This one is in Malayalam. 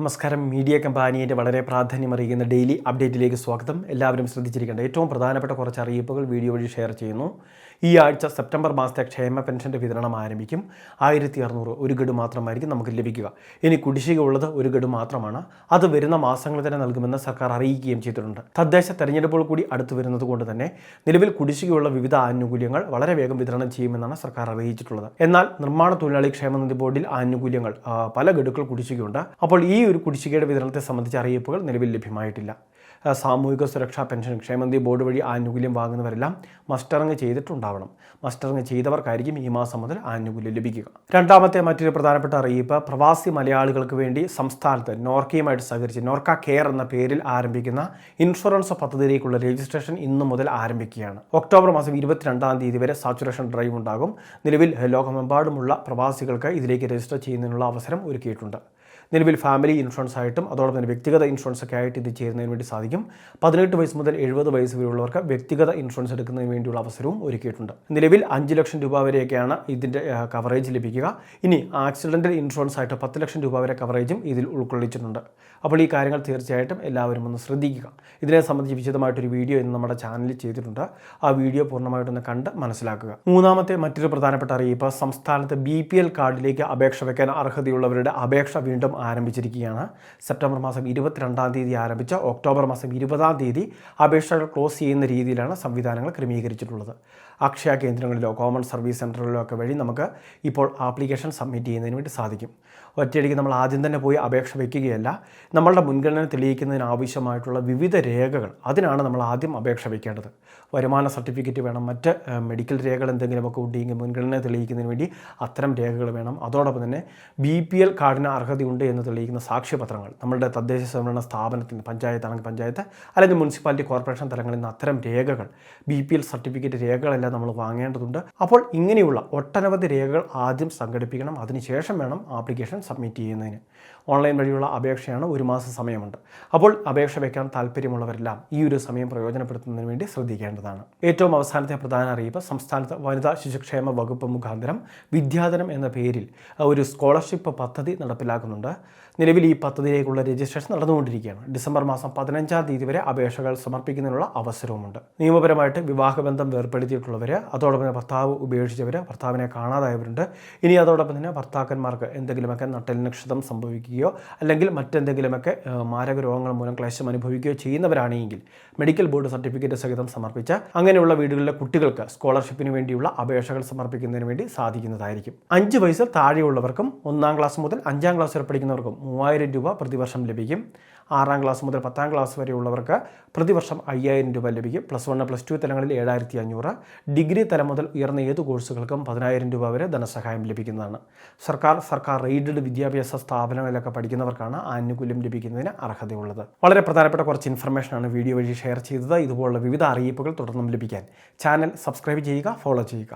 നമസ്കാരം. മീഡിയ കമ്പാനിയുടെ വളരെ പ്രാധാന്യം പ്രാധാന്യമറിയിക്കുന്ന ഡെയിലി അപ്ഡേറ്റിലേക്ക് സ്വാഗതം. എല്ലാവരും ശ്രദ്ധിച്ചിരിക്കേണ്ട ഏറ്റവും പ്രധാനപ്പെട്ട കുറച്ച് അറിയിപ്പുകൾ വീഡിയോ വഴി ഷെയർ ചെയ്യുന്നു. ഈ ആഴ്ച സെപ്റ്റംബർ മാസത്തെ ക്ഷേമ പെൻഷന്റെ വിതരണം ആരംഭിക്കും. ആയിരത്തി അറുന്നൂറ് ഒരു ഗഡു മാത്രമായിരിക്കും നമുക്ക് ലഭിക്കുക. ഇനി കുടിശ്ശിക ഉള്ളത് ഒരു ഗഡു മാത്രമാണ്. അത് വരുന്ന മാസങ്ങളിൽ തന്നെ നൽകുമെന്ന് സർക്കാർ അറിയിക്കുകയും ചെയ്തിട്ടുണ്ട്. തദ്ദേശ തെരഞ്ഞെടുപ്പുകൾ കൂടി അടുത്തു വരുന്നത് കൊണ്ട് തന്നെ നിലവിൽ കുടിശ്ശികയുള്ള വിവിധ ആനുകൂല്യങ്ങൾ വളരെ വേഗം വിതരണം ചെയ്യുമെന്നാണ് സർക്കാർ അറിയിച്ചിട്ടുള്ളത്. എന്നാൽ നിർമ്മാണ തൊഴിലാളി ക്ഷേമനിധി ബോർഡിൽ ആനുകൂല്യങ്ങൾ പല ഗഡുക്കൾ കുടിശ്ശികയുണ്ട്. അപ്പോൾ ഈ ഒരു കുടിശ്ശികയുടെ വിതരണത്തെ സംബന്ധിച്ച അറിയിപ്പുകൾ നിലവിൽ ലഭ്യമായിട്ടില്ല സാമൂഹിക സുരക്ഷാ പെൻഷൻ ക്ഷേമനിധി ബോർഡ് വഴി ആനുകൂല്യം വാങ്ങുന്നവരെല്ലാം മസ്റ്ററിങ് ചെയ്തിട്ടുണ്ടാവണം. മസ്റ്ററിങ് ചെയ്തവർക്കായിരിക്കും ഈ മാസം മുതൽ ആനുകൂല്യം ലഭിക്കുക. രണ്ടാമത്തെ മറ്റൊരു പ്രധാനപ്പെട്ട അറിയിപ്പ് പ്രവാസി മലയാളികൾക്ക് വേണ്ടി സംസ്ഥാനത്ത് നോർക്കയുമായിട്ട് സഹകരിച്ച് നോർക്ക കെയർ എന്ന പേരിൽ ആരംഭിക്കുന്ന ഇൻഷുറൻസ് പദ്ധതിയിലേക്കുള്ള രജിസ്ട്രേഷൻ ഇന്നു മുതൽ ആരംഭിക്കുകയാണ്. ഒക്ടോബർ മാസം ഇരുപത്തിരണ്ടാം തീയതി വരെ സാച്ചുറേഷൻ ഡ്രൈവ് ഉണ്ടാകും. നിലവിൽ ലോകമെമ്പാടുമുള്ള പ്രവാസികൾക്ക് ഇതിലേക്ക് രജിസ്റ്റർ ചെയ്യുന്നതിനുള്ള അവസരം ഒരുക്കിയിട്ടുണ്ട്. നിലവിൽ ഫാമിലി ഇൻഷുറൻസ് ആയിട്ടും അതോടൊപ്പം തന്നെ വ്യക്തിഗത ഇൻഷുറൻസ് ഒക്കെ ആയിട്ട് ഇത് ചേരുന്നതിന് വേണ്ടി സാധിക്കും. പതിനെട്ട് വയസ്സ് മുതൽ എഴുപത് വയസ്സ് വരെയുള്ളവർക്ക് വ്യക്തിഗത ഇൻഷുറൻസ് എടുക്കുന്നതിന് വേണ്ടിയുള്ള അവസരവും ഒരുക്കിയിട്ടുണ്ട്. നിലവിൽ അഞ്ച് ലക്ഷം രൂപ വരെയൊക്കെയാണ് ഇതിന്റെ കവറേജ് ലഭിക്കുക. ഇനി ആക്സിഡന്റൽ ഇൻഷുറൻസ് ആയിട്ട് പത്ത് ലക്ഷം രൂപ വരെ കവറേജും ഇതിൽ ഉൾക്കൊള്ളിച്ചിട്ടുണ്ട്. അപ്പോൾ ഈ കാര്യങ്ങൾ തീർച്ചയായിട്ടും എല്ലാവരും ഒന്ന് ശ്രദ്ധിക്കുക. ഇതിനെ സംബന്ധിച്ച് വിശദമായിട്ടൊരു വീഡിയോ ഇന്ന് നമ്മുടെ ചാനലിൽ ചെയ്തിട്ടുണ്ട്. ആ വീഡിയോ പൂർണമായിട്ടൊന്ന് കണ്ട് മനസ്സിലാക്കുക. മൂന്നാമത്തെ മറ്റൊരു പ്രധാനപ്പെട്ട അറിയിപ്പ് സംസ്ഥാനത്ത് ബി പി എൽ കാർഡിലേക്ക് അപേക്ഷ വയ്ക്കാൻ അർഹതയുള്ളവരുടെ അപേക്ഷ വീണ്ടും ആരംഭിച്ചിരിക്കുകയാണ്. സെപ്റ്റംബർ മാസം ഇരുപത്തിരണ്ടാം തീയതി ആരംഭിച്ച ഒക്ടോബർ മാസം ഇരുപതാം തീയതി അപേക്ഷകൾ ക്ലോസ് ചെയ്യുന്ന രീതിയിലാണ് സംവിധാനങ്ങൾ ക്രമീകരിച്ചിട്ടുള്ളത്. അക്ഷയ കേന്ദ്രങ്ങളിലോ കോമൺ സർവീസ് സെന്ററുകളിലോ ഒക്കെ വഴി നമുക്ക് ഇപ്പോൾ ആപ്ലിക്കേഷൻ സബ്മിറ്റ് ചെയ്യുന്നതിന് വേണ്ടി സാധിക്കും. ഒറ്റയടിക്ക് നമ്മൾ ആദ്യം തന്നെ പോയി അപേക്ഷ വയ്ക്കുകയല്ല നമ്മളുടെ മുൻഗണന തെളിയിക്കുന്നതിന് ആവശ്യമായിട്ടുള്ള വിവിധ രേഖകൾ അതിനാണ് നമ്മൾ ആദ്യം അപേക്ഷ വയ്ക്കേണ്ടത് വരുമാന സർട്ടിഫിക്കറ്റ് വേണം മറ്റ് മെഡിക്കൽ രേഖകൾ എന്തെങ്കിലുമൊക്കെ ഉണ്ടെങ്കിൽ മുൻഗണന തെളിയിക്കുന്നതിന് വേണ്ടി അത്തരം രേഖകൾ വേണം. അതോടൊപ്പം തന്നെ ബി പി എൽ കാർഡിന് അർഹതയുണ്ട് എന്ന് തെളിയിക്കുന്ന സാക്ഷ്യപത്രങ്ങൾ നമ്മളുടെ തദ്ദേശ സ്വയംഭരണ സ്ഥാപനത്തിന് പഞ്ചായത്താണെങ്കിൽ പഞ്ചായത്ത് അല്ലെങ്കിൽ മുനിസിപ്പാലിറ്റി കോർപ്പറേഷൻ തലങ്ങളിൽ നിന്ന് അത്തരം രേഖകൾ ബി പി എൽ സർട്ടിഫിക്കറ്റ് രേഖകളെല്ലാം നമ്മൾ വാങ്ങേണ്ടതുണ്ട്. അപ്പോൾ ഇങ്ങനെയുള്ള ഒട്ടനവധി രേഖകൾ ആദ്യം സംഘടിപ്പിക്കണം. അതിനുശേഷം വേണം ആപ്ലിക്കേഷൻ സബ്മിറ്റ് ചെയ്യുന്നതിന്. ഓൺലൈൻ വഴിയുള്ള അപേക്ഷയാണ് ഒരു മാസം സമയമുണ്ട്. അപ്പോൾ അപേക്ഷ വയ്ക്കാൻ താല്പര്യമുള്ളവരെല്ലാം ഈ ഒരു സമയം പ്രയോജനപ്പെടുത്തുന്നതിന് വേണ്ടി ശ്രദ്ധിക്കേണ്ടതാണ്. ഏറ്റവും അവസാനത്തെ പ്രധാന അറിയിപ്പ് സംസ്ഥാനത്ത് വനിതാ ശിശുക്ഷേമ വകുപ്പ് മുഖാന്തരം വിദ്യാധനം എന്ന പേരിൽ ഒരു സ്കോളർഷിപ്പ് പദ്ധതി നടപ്പിലാക്കുന്നുണ്ട്. നിലവിൽ ഈ പദ്ധതിയിലേക്കുള്ള രജിസ്ട്രേഷൻ നടന്നുകൊണ്ടിരിക്കുകയാണ്. ഡിസംബർ മാസം പതിനഞ്ചാം തീയതി വരെ അപേക്ഷകൾ സമർപ്പിക്കുന്നതിനുള്ള അവസരവുമുണ്ട്. നിയമപരമായിട്ട് വിവാഹബന്ധം വേർപ്പെടുത്തിയിട്ടുള്ളവർ അതോടൊപ്പം തന്നെ ഭർത്താവ് ഉപേക്ഷിച്ചവർ ഭർത്താവിനെ കാണാതായവരുണ്ട്. ഇനി അതോടൊപ്പം തന്നെ ഭർത്താക്കന്മാർക്ക് എന്തെങ്കിലുമൊക്കെ നട്ടലിന് ക്ഷതം സംഭവിക്കുകയോ അല്ലെങ്കിൽ മറ്റെന്തെങ്കിലുമൊക്കെ മാരക രോഗങ്ങൾ മൂലം ക്ലേശം അനുഭവിക്കുകയോ ചെയ്യുന്നവരാണെങ്കിൽ മെഡിക്കൽ ബോർഡ് സർട്ടിഫിക്കറ്റ് സഹിതം സമർപ്പിച്ച അങ്ങനെയുള്ള വീടുകളിലെ കുട്ടികൾക്ക് സ്കോളർഷിപ്പിന് വേണ്ടിയുള്ള അപേക്ഷകൾ സമർപ്പിക്കുന്നതിന് വേണ്ടി സാധിക്കുന്നതായിരിക്കും. അഞ്ച് വയസ്സിൽ താഴെയുള്ളവർക്കും ഒന്നാം ക്ലാസ് മുതൽ അഞ്ചാം ക്ലാസ് വരെ പഠിക്കുന്നവർക്കും മൂവായിരം രൂപ പ്രതിവർഷം ലഭിക്കും. ആറാം ക്ലാസ് മുതൽ പത്താം ക്ലാസ് വരെയുള്ളവർക്ക് പ്രതിവർഷം അയ്യായിരം രൂപ ലഭിക്കും. പ്ലസ് വൺ പ്ലസ് ടു തലങ്ങളിൽ ഏഴായിരത്തി അഞ്ഞൂറ് ഡിഗ്രി തലം മുതൽ ഉയർന്ന ഏത് കോഴ്സുകൾക്കും പതിനായിരം രൂപ വരെ ധനസഹായം ലഭിക്കുന്നതാണ്. സർക്കാർ സർക്കാർ എയ്ഡഡ് വിദ്യാഭ്യാസ സ്ഥാപനങ്ങളിലൊക്കെ പഠിക്കുന്നവർക്കാണ് ആനുകൂല്യം ലഭിക്കുന്നതിന് അർഹതയുള്ളത്. വളരെ പ്രധാനപ്പെട്ട കുറച്ച് ഇൻഫർമേഷനാണ് വീഡിയോ വഴി ഷെയർ ചെയ്തത്. ഇതുപോലുള്ള വിവിധ അറിയിപ്പുകൾ തുടർന്നും ലഭിക്കാൻ ചാനൽ സബ്സ്ക്രൈബ് ചെയ്യുക ഫോളോ ചെയ്യുക.